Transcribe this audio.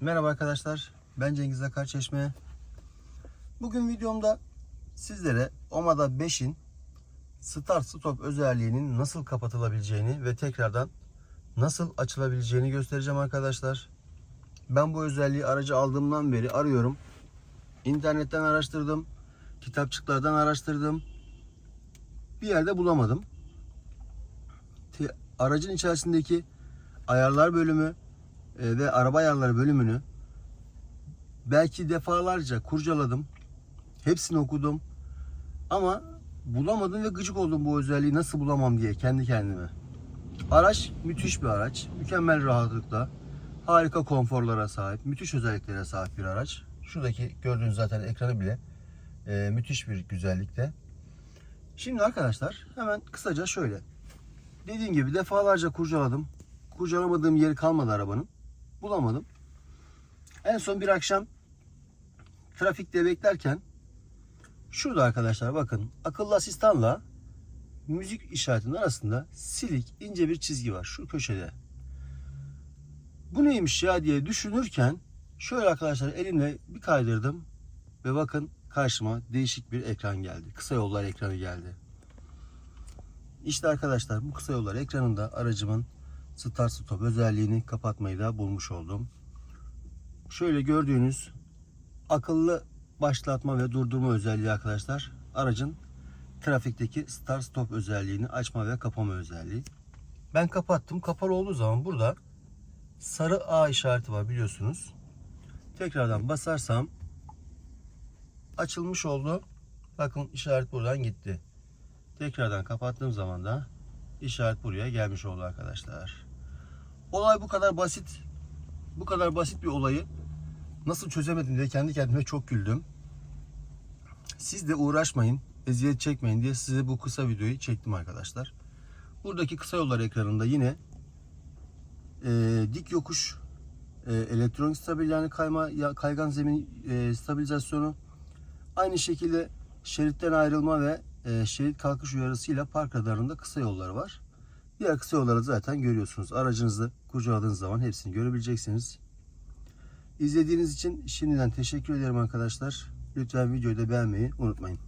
Merhaba arkadaşlar. Ben Cengiz Akar Çeşme. Bugün videomda sizlere Omada 5'in Start Stop özelliğinin nasıl kapatılabileceğini ve tekrardan nasıl açılabileceğini göstereceğim arkadaşlar. Ben bu özelliği aracı aldığımdan beri arıyorum. İnternetten araştırdım. Kitapçıklardan araştırdım. Bir yerde bulamadım. Aracın içerisindeki ayarlar bölümü ve araba ayarları bölümünü belki defalarca kurcaladım. Hepsini okudum. Ama bulamadım ve gıcık oldum bu özelliği nasıl bulamam diye kendi kendime. Araç müthiş bir araç. Mükemmel rahatlıkta. Harika konforlara sahip. Müthiş özelliklere sahip bir araç. Şuradaki gördüğünüz zaten ekranı bile e, müthiş bir güzellikte. Şimdi arkadaşlar hemen kısaca şöyle. Dediğim gibi defalarca kurcaladım. Kurcalamadığım yeri kalmadı arabanın. Bulamadım. En son bir akşam trafikte beklerken şurada arkadaşlar bakın akıllı asistanla müzik işaretinin arasında silik ince bir çizgi var şu köşede. Bu neymiş ya diye düşünürken şöyle arkadaşlar elimle bir kaydırdım ve bakın karşıma değişik bir ekran geldi. Kısa yollar ekranı geldi. İşte arkadaşlar bu kısa yollar ekranında aracımın Start Stop özelliğini kapatmayı da bulmuş oldum. Şöyle gördüğünüz akıllı başlatma ve durdurma özelliği arkadaşlar. Aracın trafikteki Start Stop özelliğini açma ve kapama özelliği. Ben kapattım. Kapalı olduğu zaman burada sarı A işareti var biliyorsunuz. Tekrardan basarsam açılmış oldu. Bakın işaret buradan gitti. Tekrardan kapattığım zaman da işaret buraya gelmiş oldu arkadaşlar. Olay bu kadar basit. Bu kadar basit bir olayı nasıl çözemedim diye kendi kendime çok güldüm. Siz de uğraşmayın, eziyet çekmeyin diye size bu kısa videoyu çektim arkadaşlar. Buradaki kısa yollar ekranında yine e, dik yokuş, e, elektronik stabil yani kayma, ya, kaygan zemin e, stabilizasyonu, aynı şekilde şeritten ayrılma ve e, şerit kalkış uyarısıyla park radarında kısa yolları var. Diğer kısa yolları zaten görüyorsunuz. Aracınızı kurcaladığınız zaman hepsini görebileceksiniz. İzlediğiniz için şimdiden teşekkür ederim arkadaşlar. Lütfen videoyu da beğenmeyi unutmayın.